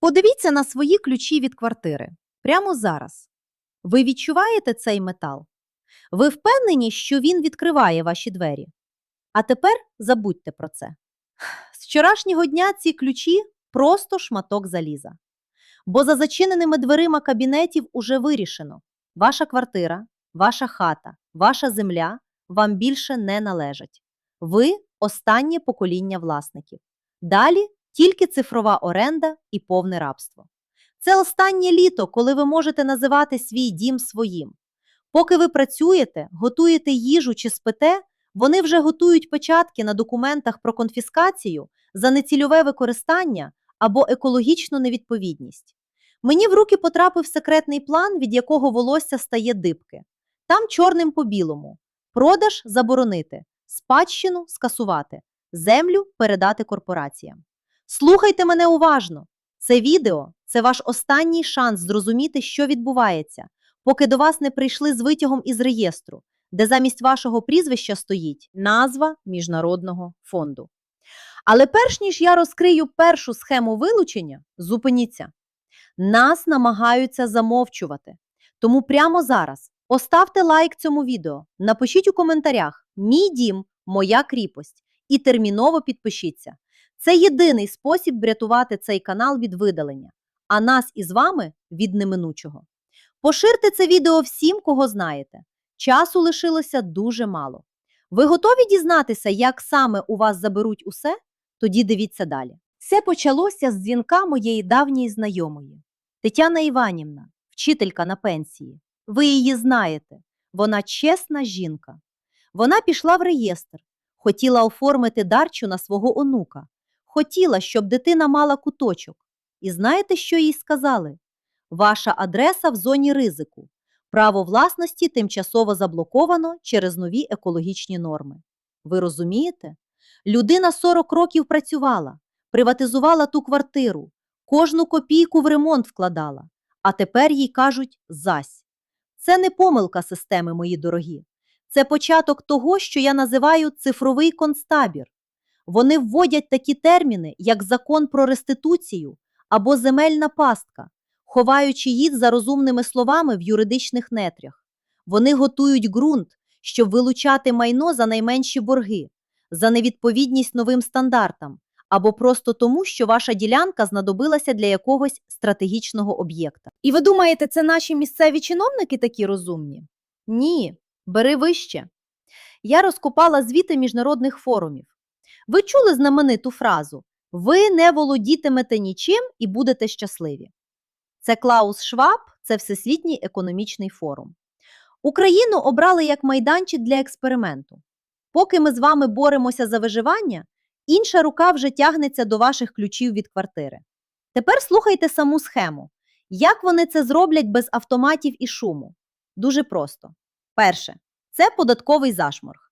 Подивіться на свої ключі від квартири прямо зараз. Ви відчуваєте цей метал? Ви впевнені, що він відкриває ваші двері? А тепер забудьте про це. З вчорашнього дня ці ключі просто шматок заліза. Бо за зачиненими дверима кабінетів уже вирішено: ваша квартира, ваша хата, ваша земля вам більше не належать. Ви останнє покоління власників. Далі тільки цифрова оренда і повне рабство. Це останнє літо, коли ви можете називати свій дім своїм. Поки ви працюєте, готуєте їжу чи спите, вони вже готують печатки на документах про конфіскацію за нецільове використання або екологічну невідповідність. Мені в руки потрапив секретний план, від якого волосся стає дибки. Там чорним по білому: продаж заборонити, спадщину скасувати, землю передати корпораціям. Слухайте мене уважно. Це відео це ваш останній шанс зрозуміти, що відбувається, поки до вас не прийшли з витягом із реєстру, де замість вашого прізвища стоїть назва Міжнародного фонду. Але перш ніж я розкрию першу схему вилучення, зупиніться. Нас намагаються замовчувати. Тому прямо зараз поставте лайк цьому відео, напишіть у коментарях Мій дім, моя кріпость і терміново підпишіться. Це єдиний спосіб врятувати цей канал від видалення, а нас із вами від неминучого. Поширте це відео всім, кого знаєте. Часу лишилося дуже мало. Ви готові дізнатися, як саме у вас заберуть усе? Тоді дивіться далі. Все почалося з дзвінка моєї давньої знайомої. Тетяна Іванівна, вчителька на пенсії. Ви її знаєте. Вона чесна жінка. Вона пішла в реєстр, хотіла оформити дарчу на свого онука, хотіла, щоб дитина мала куточок. І знаєте, що їй сказали? Ваша адреса в зоні ризику. Право власності тимчасово заблоковано через нові екологічні норми. Ви розумієте? Людина 40 років працювала, приватизувала ту квартиру, кожну копійку в ремонт вкладала, а тепер їй кажуть зась. Це не помилка системи, мої дорогі. Це початок того, що я називаю цифровий концтабір. Вони вводять такі терміни, як закон про реституцію або земельна пастка, ховаючи їх за розумними словами в юридичних нетрях. Вони готують ґрунт, щоб вилучати майно за найменші борги, за невідповідність новим стандартам, або просто тому, що ваша ділянка знадобилася для якогось стратегічного об'єкта. І ви думаєте, це наші місцеві чиновники такі розумні? Ні, бери вище. Я розкопала звіти міжнародних форумів. Ви чули знамениту фразу Ви не володітимете нічим і будете щасливі. Це Клаус Шваб, це Всесвітній економічний форум. Україну обрали як майданчик для експерименту. Поки ми з вами боремося за виживання, інша рука вже тягнеться до ваших ключів від квартири. Тепер слухайте саму схему. Як вони це зроблять без автоматів і шуму? Дуже просто. Перше, це податковий зашморг.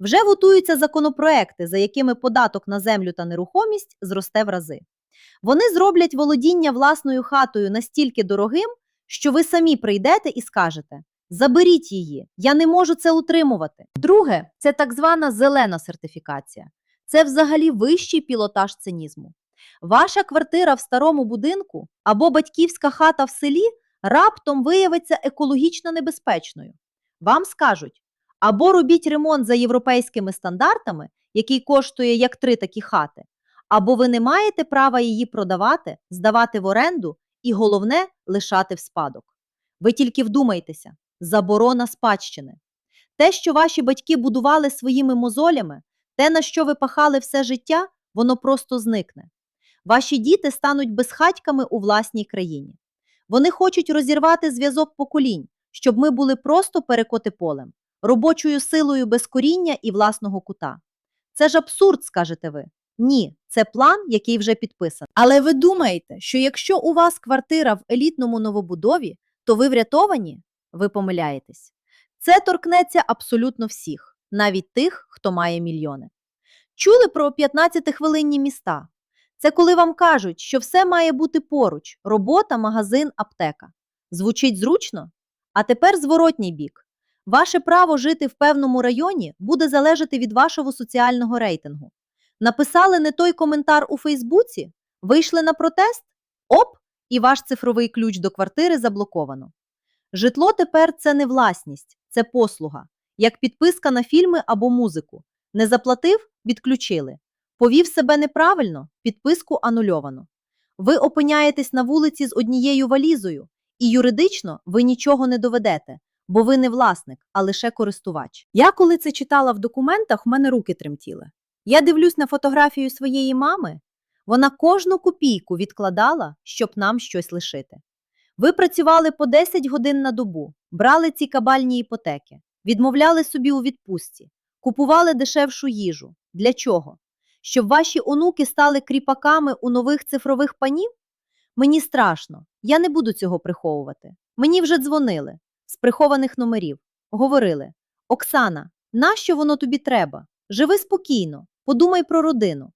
Вже готуються законопроекти, за якими податок на землю та нерухомість зросте в рази. Вони зроблять володіння власною хатою настільки дорогим, що ви самі прийдете і скажете: заберіть її, я не можу це утримувати. Друге, це так звана зелена сертифікація. Це взагалі вищий пілотаж цинізму. Ваша квартира в старому будинку або батьківська хата в селі раптом виявиться екологічно небезпечною. Вам скажуть, або робіть ремонт за європейськими стандартами, який коштує як три такі хати, або ви не маєте права її продавати, здавати в оренду і, головне, лишати в спадок. Ви тільки вдумайтеся, заборона спадщини. Те, що ваші батьки будували своїми мозолями, те, на що ви пахали все життя, воно просто зникне. Ваші діти стануть безхатьками у власній країні. Вони хочуть розірвати зв'язок поколінь, щоб ми були просто перекоти полем робочою силою без коріння і власного кута. Це ж абсурд, скажете ви. Ні, це план, який вже підписаний. Але ви думаєте, що якщо у вас квартира в елітному новобудові, то ви врятовані? Ви помиляєтесь. Це торкнеться абсолютно всіх, навіть тих, хто має мільйони. Чули про 15-хвилинні міста? Це коли вам кажуть, що все має бути поруч: робота, магазин, аптека. Звучить зручно? А тепер зворотній бік. Ваше право жити в певному районі буде залежати від вашого соціального рейтингу. Написали не той коментар у Фейсбуці? Вийшли на протест? Оп, і ваш цифровий ключ до квартири заблоковано. Житло тепер це не власність, це послуга, як підписка на фільми або музику. Не заплатив відключили. Повів себе неправильно підписку анульовано. Ви опиняєтесь на вулиці з однією валізою, і юридично ви нічого не доведете, бо ви не власник, а лише користувач. Я коли це читала в документах, в мене руки тремтіли. Я дивлюсь на фотографію своєї мами. Вона кожну копійку відкладала, щоб нам щось лишити. Ви працювали по 10 годин на добу, брали ці кабальні іпотеки, відмовляли собі у відпустці, купували дешевшу їжу. Для чого? Щоб ваші онуки стали кріпаками у нових цифрових панів? Мені страшно, я не буду цього приховувати. Мені вже дзвонили з прихованих номерів. Говорили: Оксана, нащо воно тобі треба? Живи спокійно, подумай про родину.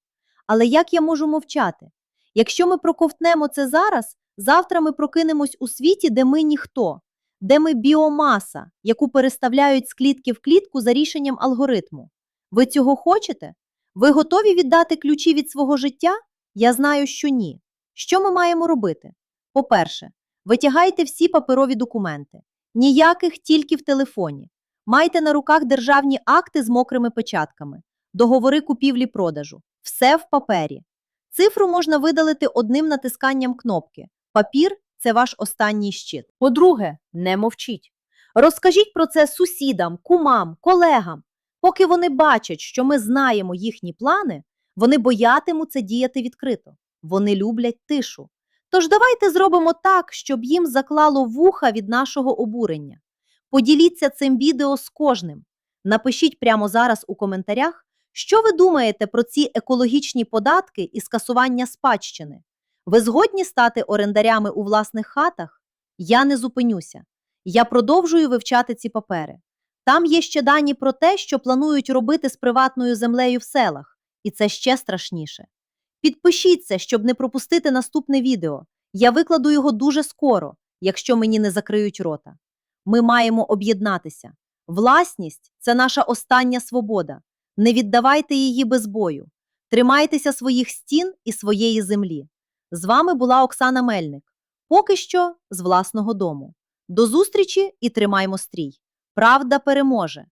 Але як я можу мовчати? Якщо ми проковтнемо це зараз, завтра ми прокинемось у світі, де ми ніхто, де ми біомаса, яку переставляють з клітки в клітку за рішенням алгоритму. Ви цього хочете? Ви готові віддати ключі від свого життя? Я знаю, що ні. Що ми маємо робити? По-перше, витягайте всі паперові документи, ніяких тільки в телефоні. Майте на руках державні акти з мокрими печатками, договори купівлі-продажу. Все в папері. Цифру можна видалити одним натисканням кнопки. Папір це ваш останній щит. По-друге, не мовчіть. Розкажіть про це сусідам, кумам, колегам. Поки вони бачать, що ми знаємо їхні плани, вони боятимуться діяти відкрито. Вони люблять тишу. Тож давайте зробимо так, щоб їм заклало вуха від нашого обурення. Поділіться цим відео з кожним. Напишіть прямо зараз у коментарях, що ви думаєте про ці екологічні податки і скасування спадщини. Ви згодні стати орендарями у власних хатах? Я не зупинюся. Я продовжую вивчати ці папери. Там є ще дані про те, що планують робити з приватною землею в селах, і це ще страшніше. Підпишіться, щоб не пропустити наступне відео. Я викладу його дуже скоро, якщо мені не закриють рота. Ми маємо об'єднатися. Власність це наша остання свобода. Не віддавайте її без бою. Тримайтеся своїх стін і своєї землі. З вами була Оксана Мельник. Поки що з власного дому. До зустрічі і тримаймо стрій. Правда переможе.